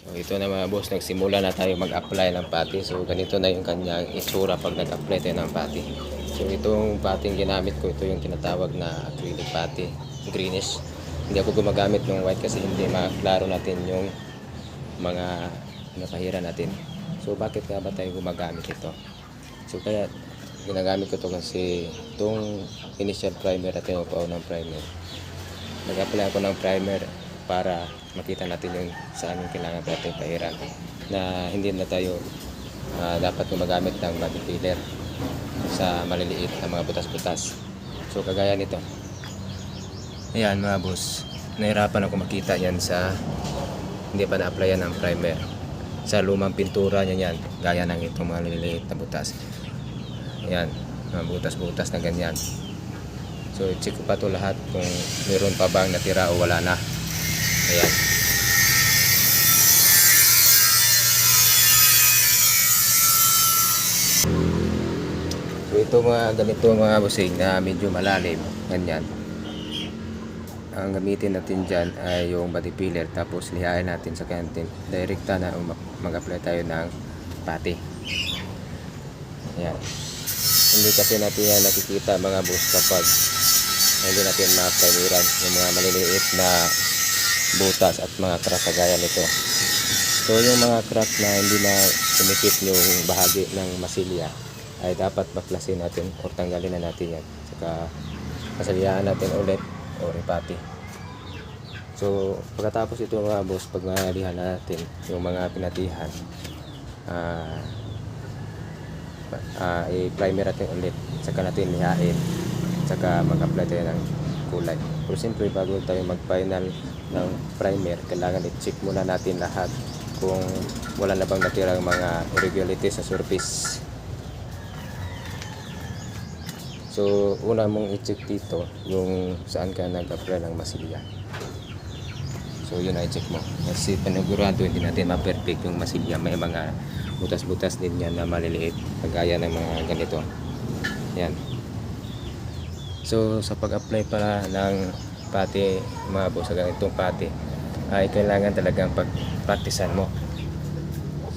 So ito na mga boss, nagsimula na tayo mag-apply ng pati. So ganito na yung kanyang itsura pag nag-apply tayo ng pati. So itong pating ginamit ko, ito yung tinatawag na acrylic pati, greenish. Hindi ako gumagamit ng white kasi hindi maklaro natin yung mga nakahira natin. So bakit nga ba tayo gumagamit ito? So kaya ginagamit ko to kasi itong initial primer at tinupaw ng primer. Nag-apply ako ng primer para makita natin yung saan yung kailangan natin pahiran na hindi na tayo ah, dapat gumagamit ng body filler sa maliliit na mga butas-butas. So kagaya nito. Ayan mga boss, nahirapan ako makita yan sa hindi pa na-applyan ng primer. Sa lumang pintura niya yan, gaya ng itong mga maliliit na butas. Ayan, mga butas-butas na ganyan. So, check ko pa to lahat kung meron pa bang natira o wala na. Ayan. So, ito mga ganito mga busing na medyo malalim. Ganyan. Ang gamitin natin dyan ay yung body filler tapos lihain natin sa kantin. Direkta na mag-apply tayo ng pati. Ayan. Hindi kasi natin yan nakikita mga boss kapag hindi natin ma-primeran yung mga maliliit na butas at mga crack kagaya nito. So yung mga crack na hindi na sumikip yung bahagi ng masilya ay dapat baklasin natin o tanggalin na natin yan. Saka kasaliyaan natin ulit o repati. So pagkatapos ito mga boss, pag nalihan natin yung mga pinatihan, ah ah, i-primer natin ulit saka natin lihain saka mag-apply tayo ng kulay pero siyempre bago tayo mag-final ng primer kailangan i-check muna natin lahat kung wala na bang natirang mga irregularities sa surface so una mong i-check dito yung saan ka nag-apply ng masilya So yun ay check mo. Kasi panigurado hindi natin ma-perfect yung masilya. May mga butas-butas din yan na maliliit. Kagaya ng mga ganito. Yan. So sa pag-apply pala ng pati, boss, sa ganitong pati, ay kailangan talagang pag-practicean mo.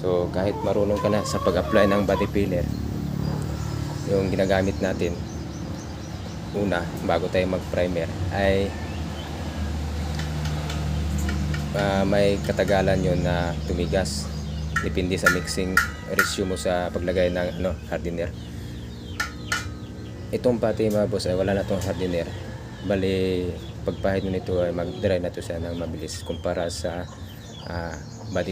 So kahit marunong ka na sa pag-apply ng body filler, yung ginagamit natin, una, bago tayo mag-primer, ay ah, may katagalan yon na tumigas. Depende sa mixing ratio mo sa paglagay ng ano, hardener. Itong pati mga boss ay wala na tong hardener. Bali, pagpahid nito ay mag-dry na to siya ng mabilis kumpara sa ah,